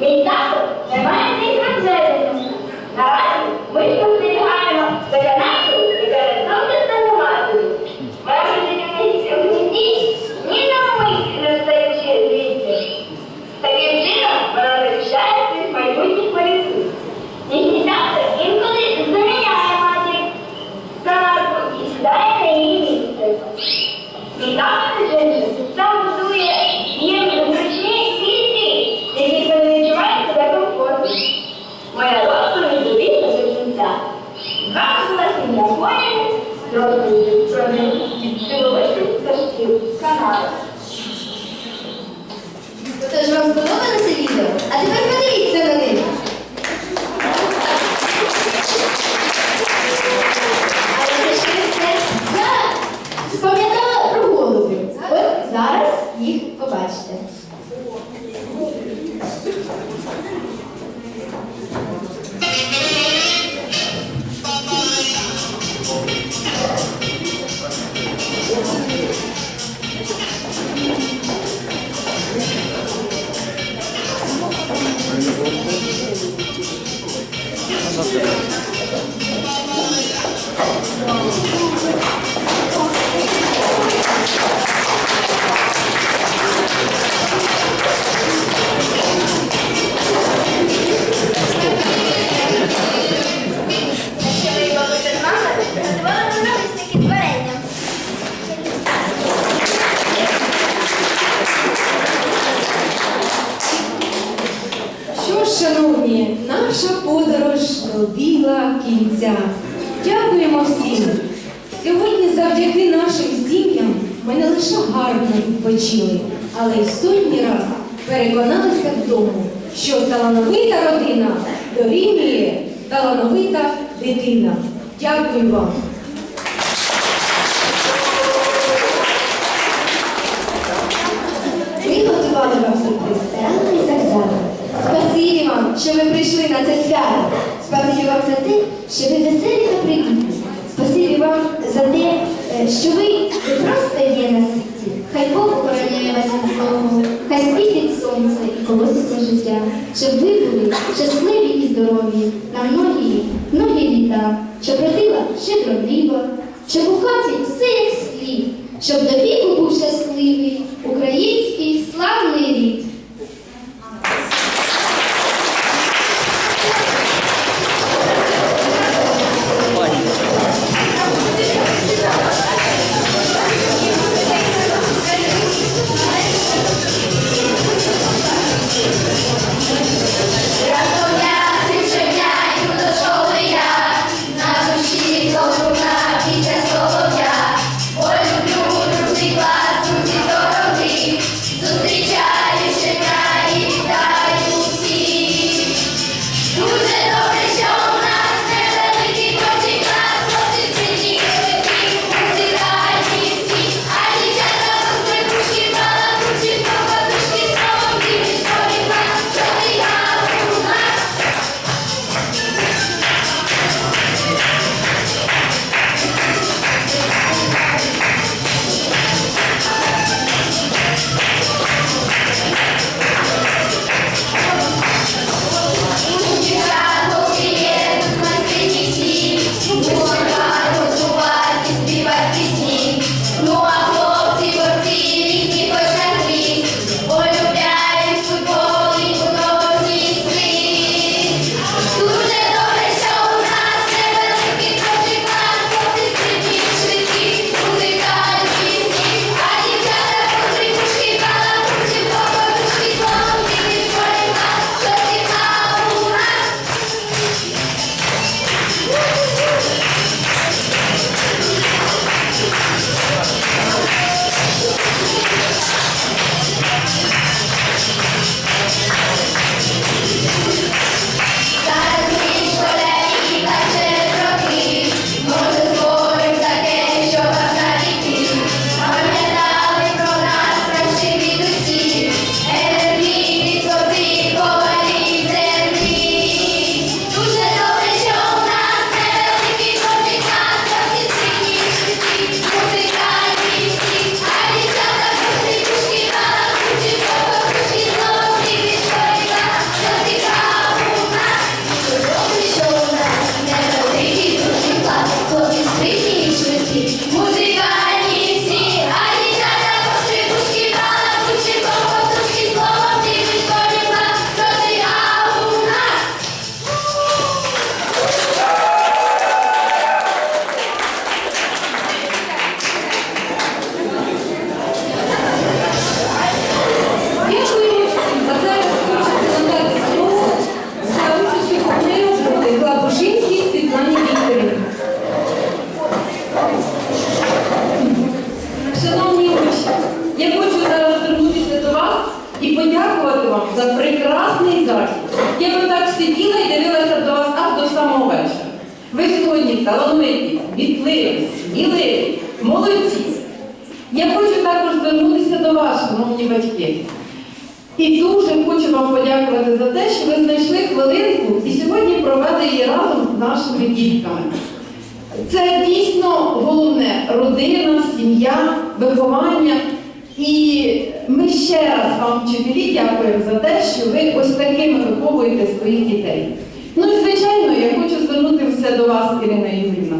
Мій тато не має цих розведення. Наразі ми спостерігаємо за Ще Що ж, шановні, наша подорож добігла кінця. Дякуємо всім. Сьогодні завдяки нашим сім'ям ми не лише гарно відпочили, але й сотні раз переконалися в тому, що талановита родина дорівнює талановита дитина. Дякую вам. Ми готували вам сюрприз рано і завзято. Спасибі що ви прийшли на це свято. Спасибі вам за те, що ви веселі та привітні. Спасибі вам за те, е, що ви не просто є на світі. Хай Бог охороняє вас від злого, хай світить сонце і колоситься життя, щоб ви були щасливі і здорові на многі, многі літа, щоб родила щедро небо, щоб у хаті все як слід, щоб до віку був щасливий український прекрасний захід. Я би так сиділа і дивилася до вас аж до самого вечора. Ви сьогодні талановиті, вітливі, сміливі, молодці. Я хочу також звернутися до вас, шановні батьки. І дуже хочу вам подякувати за те, що ви знайшли хвилинку і сьогодні провели її разом з нашими дітками. Це дійсно головне родина, сім'я, виховання. І ми ще раз вам, вчителі, дякуємо за те, що ви ось такими виховуєте своїх дітей. Ну і звичайно, я хочу звернутися до вас, Ірина Юрівна.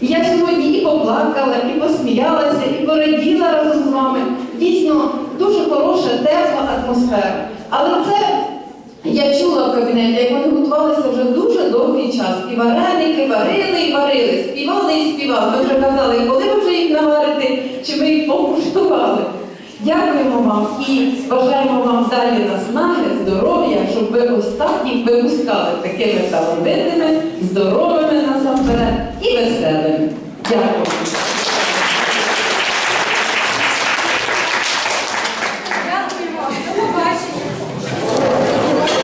Я сьогодні і поплакала, і посміялася, і пораділа разом з вами. Дійсно, дуже хороша, тепла атмосфера. Але це я чула в кабінеті, як вони готувалися вже дуже довгий час. І вареники варили і варили, співали і співали. Ми вже казали, коли ви вже їх наварите, чи ми їх покуштували. Дякуємо вам і бажаємо вам далі наснаги, здоров'я, щоб ви їх випускали такими талановитими, здоровими насамперед і веселими. Дякую.